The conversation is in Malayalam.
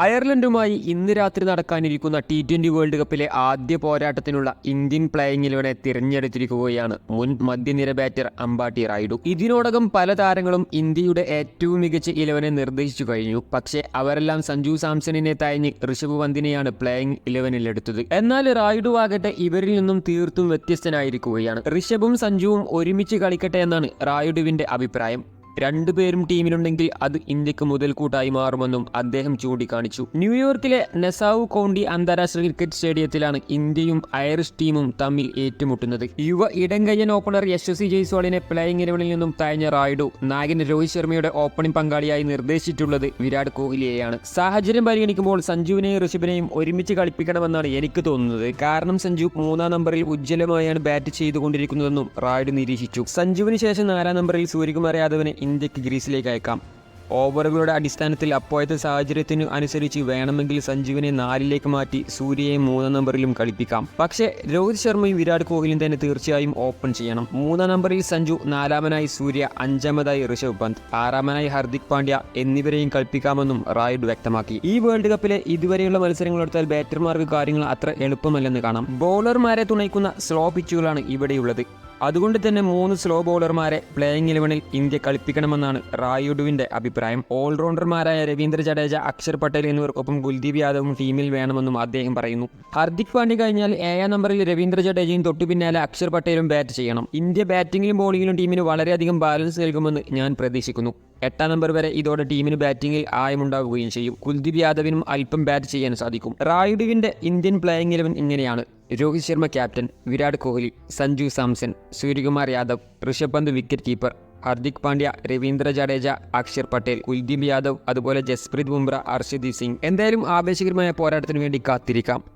അയർലൻഡുമായി ഇന്ന് രാത്രി നടക്കാനിരിക്കുന്ന ടി ട്വന്റി വേൾഡ് കപ്പിലെ ആദ്യ പോരാട്ടത്തിനുള്ള ഇന്ത്യൻ പ്ലേയിങ് ഇലവനെ തിരഞ്ഞെടുത്തിരിക്കുകയാണ്. മുൻ മധ്യനിര ബാറ്റർ അമ്പാട്ടി റായിഡു ഇതിനോടകം പല താരങ്ങളും ഇന്ത്യയുടെ ഏറ്റവും മികച്ച ഇലവനെ നിർദ്ദേശിച്ചു കഴിഞ്ഞു. പക്ഷേ അവരെല്ലാം സഞ്ജു സാംസണിനെ തയഞ്ഞ് ഋഷഭ് പന്തിനെയാണ് പ്ലേയിങ് ഇലവനിൽ എടുത്തത്. എന്നാൽ റായിഡു ആകട്ടെ ഇവരിൽ നിന്നും തീർത്തും വ്യത്യസ്തനായിരിക്കുകയാണ്. ഋഷഭും സഞ്ജുവും ഒരുമിച്ച് കളിക്കട്ടെ എന്നാണ് റായിഡുവിന്റെ അഭിപ്രായം. രണ്ടുപേരും ടീമിലുണ്ടെങ്കിൽ അത് ഇന്ത്യയ്ക്ക് മുതൽക്കൂട്ടായി മാറുമെന്നും അദ്ദേഹം ചൂണ്ടിക്കാണിച്ചു. ന്യൂയോർക്കിലെ നെസാവു കോണ്ടി അന്താരാഷ്ട്ര ക്രിക്കറ്റ് സ്റ്റേഡിയത്തിലാണ് ഇന്ത്യയും ഐറിഷ് ടീമും തമ്മിൽ ഏറ്റുമുട്ടുന്നത്. യുവ ഇടങ്കയ്യൻ ഓപ്പണർ യശസ്വി ജയ്സ്വാളിനെ പ്ലേയിങ് ഇലവനിൽ നിന്നും തഴഞ്ഞ റായിഡു നായകൻ രോഹിത് ശർമ്മയുടെ ഓപ്പണിംഗ് പങ്കാളിയായി നിർദ്ദേശിച്ചിട്ടുള്ളത് വിരാട് കോഹ്ലിയെയാണ്. സാഹചര്യം പരിഗണിക്കുമ്പോൾ സഞ്ജുവിനെയും ഋഷഭിനെയും ഒരുമിച്ച് കളിപ്പിക്കണമെന്നാണ് എനിക്ക് തോന്നുന്നത്. കാരണം സഞ്ജു മൂന്നാം നമ്പറിൽ ഉജ്ജ്വലമായാണ് ബാറ്റ് ചെയ്തുകൊണ്ടിരിക്കുന്നതെന്നും റായിഡു നിരീക്ഷിച്ചു. സഞ്ജുവിന് ശേഷം നാലാം നമ്പറിൽ സൂര്യകുമാർ യാദവിനെ ഇന്ത്യയ്ക്ക് ഗ്രീസിലേക്ക് അയക്കാം. ഓവറുകളുടെ അടിസ്ഥാനത്തിൽ അപ്പോഴത്തെ സാഹചര്യത്തിന് അനുസരിച്ച് വേണമെങ്കിൽ സഞ്ജീവിനെ നാലിലേക്ക് മാറ്റി സൂര്യയെ മൂന്നാം നമ്പറിലും കളിപ്പിക്കാം. പക്ഷേ രോഹിത് ശർമ്മയും വിരാട് കോഹ്ലിയും തന്നെ തീർച്ചയായും ഓപ്പൺ ചെയ്യണം. മൂന്നാം നമ്പറിൽ സഞ്ജു നാലാമനായി സൂര്യ അഞ്ചാമതായി ഋഷഭ് പന്ത് ആറാമനായി ഹർദിക് പാണ്ഡ്യ എന്നിവരെയും കളിപ്പിക്കാമെന്നും റായിഡ് വ്യക്തമാക്കി. ഈ വേൾഡ് കപ്പിലെ ഇതുവരെയുള്ള മത്സരങ്ങളെടുത്താൽ ബാറ്റർമാർക്ക് കാര്യങ്ങൾ അത്ര എളുപ്പമല്ലെന്ന് കാണാം. ബൗളർമാരെ തുണയ്ക്കുന്ന സ്ലോ പിച്ചുകളാണ് ഇവിടെയുള്ളത്. അതുകൊണ്ട് തന്നെ മൂന്ന് സ്ലോ ബോളർമാരെ പ്ലേയിങ് ഇലവനിൽ ഇന്ത്യ കളിപ്പിക്കണമെന്നാണ് റായുഡുവിന്റെ അഭിപ്രായം. ഓൾറൗണ്ടർമാരായ രവീന്ദ്ര ജഡേജ അക്ഷർ പട്ടേൽ എന്നിവർക്കൊപ്പം കുൽദീപ് യാദവും ടീമിൽ വേണമെന്നും അദ്ദേഹം പറയുന്നു. ഹർദിക് പാണ്ഡ്യ കഴിഞ്ഞാൽ ഏഴാം നമ്പറിൽ രവീന്ദ്ര ജഡേജയും തൊട്ടു പിന്നാലെ അക്ഷർ പട്ടേലും ബാറ്റ് ചെയ്യണം. ഇന്ത്യ ബാറ്റിംഗിലും ബോളിംഗിലും ടീമിന് വളരെയധികം ബാലൻസ് നൽകുമെന്ന് ഞാൻ പ്രതീക്ഷിക്കുന്നു. എട്ടാം നമ്പർ വരെ ഇതോടെ ടീമിന് ബാറ്റിംഗിൽ ആയമുണ്ടാവുകയും ചെയ്യും. കുൽദീപ് യാദവിനും അല്പം ബാറ്റ് ചെയ്യാൻ സാധിക്കും. റായുഡുവിന്റെ ഇന്ത്യൻ പ്ലേയിങ് ഇലവൻ ഇങ്ങനെയാണ്. Rohit Sharma captain Virat Kohli Sanju Samson Suryakumar Yadav Rishabh Pant wicket keeper Hardik Pandya Ravindra Jadeja Axar Patel Kuldeep Yadav അതുപോലെ ജസ്പ്രീത് ബുംറ അർഷദീപ് സിംഗ്. എന്തായാലും ആവേശകരമായ പോരാട്ടത്തിന് വേണ്ടി കാത്തിരിക്കാം.